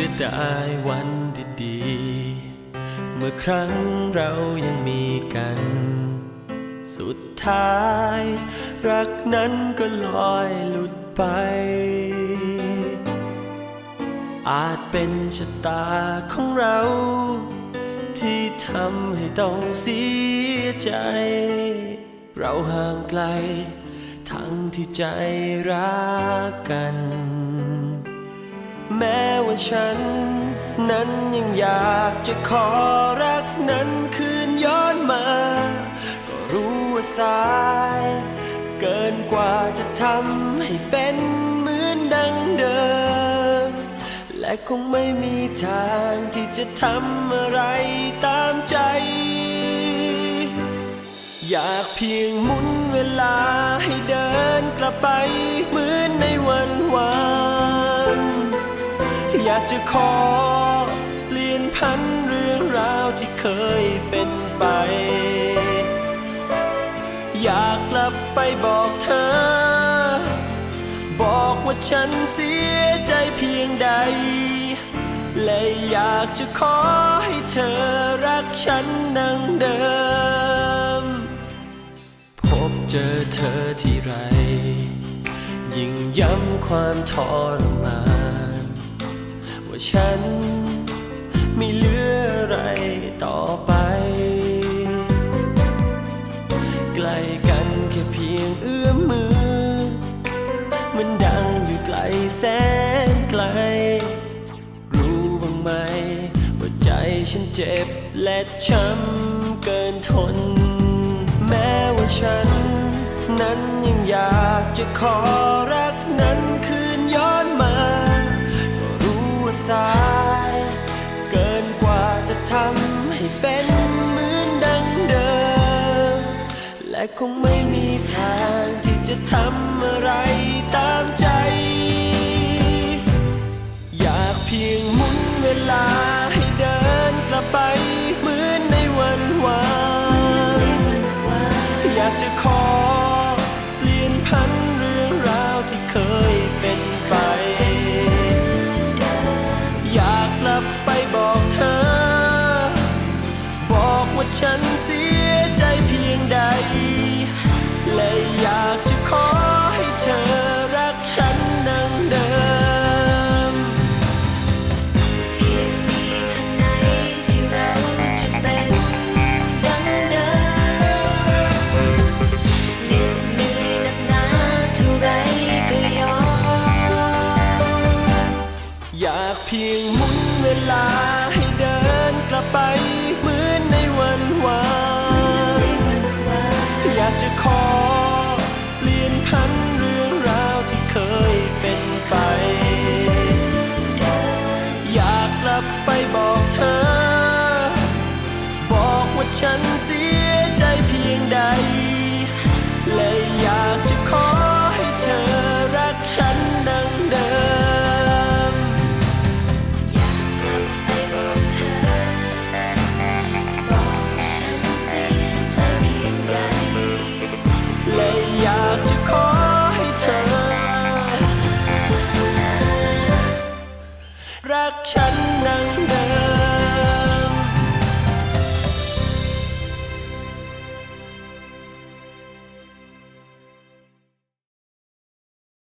สียดายวันดีๆ เมื่อครั้งเรายังมีกัน สุดท้าย รักนั้นก็ลอยหลุดไป อาจเป็นชะตาของเรา ที่ทำให้ต้องเสียใจ เราห่างไกล ทั้งที่ใจรักกัน แม้ว่าฉัน นั้นยังอยากจะขอรักนั้นคืนย้อนมา ก็รู้ว่าสาย เกินกว่าจะทำให้เป็นเหมือนดังเดิม และคงไม่มีทางที่จะทำอะไรตามใจ อยากเพียงหมุนเวลาให้เดินกลับไปเหมือนในวันวานากจะขอ เปลี่ยนพันเรื่องราวที่เคยเป็นไป อยากกลับไปบอกเธอ บอกว่าฉันเสียใจเพียงใด และอยากจะขอให้เธอรักฉันดังเดิม พบเจอเธอที่ไร ยิ่งย้ำความทรมาน ว่าฉันไม่เหลืออะไรต่อไป ใกล้กันแค่เพียงเอื้อมมือ มันดังอยู่ไกลแสนไกล รู้บ้างไหม ว่าใจฉันเจ็บและช้ำเกินทน แม้ว่าฉัน นั้นยังอยากจะขอ คงไม่มีทางที่จะทำอะไรตามใจ อยากเพียงมุนเวลาให้เดินกลับไปเหมือนในวันวานอยากจะขอเปลี่ยนพันเรื่องราวที่เคยเป็นไป อยากกลับไปบอกเธอ บอกว่าฉันเสีย เพียงหมุนเวลาให้เดินกลับไปเหมือนในวันวานอยากจะขอเปลี่ยนพันเรื่องราวที่เคยเป็นไป อยากกลับไปบอกเธอ บอกว่าฉันเสียใจเพียงใด